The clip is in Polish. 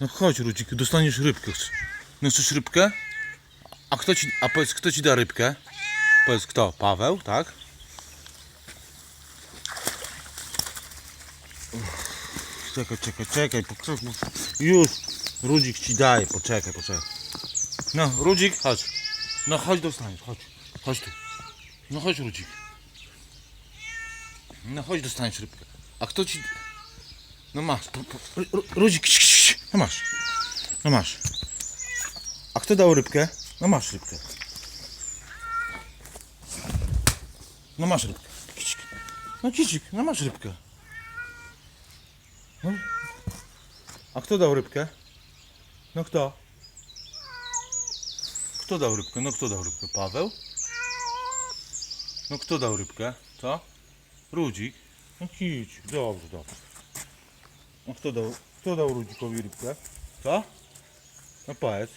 No chodź Rudziku, dostaniesz rybkę. No chcesz rybkę? A kto ci, a powiedz, kto ci da rybkę? Powiedz kto? Paweł, tak? Uff, Czekaj, czekaj, czekaj, już, Rudzik ci daje, poczekaj, poczekaj. No, Rudzik, chodź. No chodź dostaniesz, chodź, chodź tu. No chodź Rudzik. No chodź dostaniesz rybkę. A kto ci... No masz, po, po, Ru- Ru- Rudzik. No masz. No masz. A kto dał rybkę? No masz rybkę. No masz rybkę. Kicik. No kicik, no masz rybkę. No. A kto dał rybkę? No kto? Kto dał rybkę? No kto dał rybkę? Paweł? No kto dał rybkę? Co? Rudzik? No kicik, dobrze, dobrze. No kto dał, kto dał Rudzikowi rybkę? Co? No powiedz.